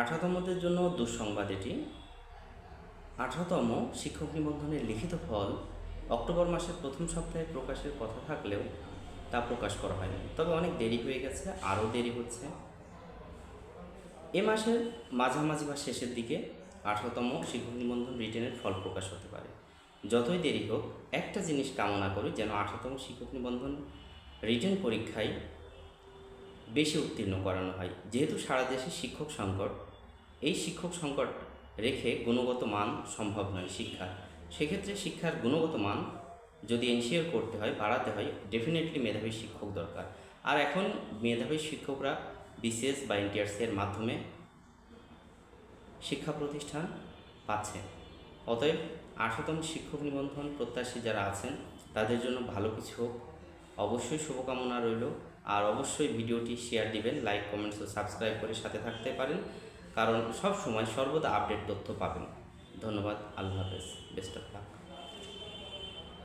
আঠারোতমদের জন্য দুঃসংবাদ এটি। আঠারোতম শিক্ষক নিবন্ধনের লিখিত ফল অক্টোবর মাসের প্রথম সপ্তাহে প্রকাশের কথা থাকলেও তা প্রকাশ করা হয়নি। তবে অনেক দেরি হয়ে গেছে, আরও দেরি হচ্ছে। এ মাসের মাঝামাঝি বা শেষের দিকে আঠারোতম শিক্ষক নিবন্ধন রিটেনের ফল প্রকাশ হতে পারে। যতই দেরি হোক, একটা জিনিস কামনা করি যেন আঠারোতম শিক্ষক নিবন্ধন রিটেন পরীক্ষায় বেশি উত্তীর্ণ করানো হয়। যেহেতু সারা দেশে শিক্ষক সংকট, এই শিক্ষক সংকট রেখে গুণগত মান সম্ভব নয় শিক্ষার। সেক্ষেত্রে শিক্ষার গুণগত মান যদি এনশিওর করতে হয়, বাড়াতে হয় ডেফিনেটলি মেধাবী শিক্ষক দরকার। আর এখন মেধাবী শিক্ষকরা বিসিএস বা এনটিআরসি এর মাধ্যমে শিক্ষা প্রতিষ্ঠান পাচ্ছে। অতএব আঠারোতম শিক্ষক নিবন্ধন প্রত্যাশী যারা আছেন, তাদের জন্য ভালো কিছু হোক। অবশ্যই শুভকামনা রইল। আর অবশ্যই ভিডিওটি শেয়ার দিবেন লাইক কমেন্টস ও সাবস্ক্রাইব করে সাথে থাকতে পারেন, কারণ সব সময় সর্বদা আপডেট তথ্য পাবেন। ধন্যবাদ, আল্লাহ হাফেজ বেস্ট অফ লাক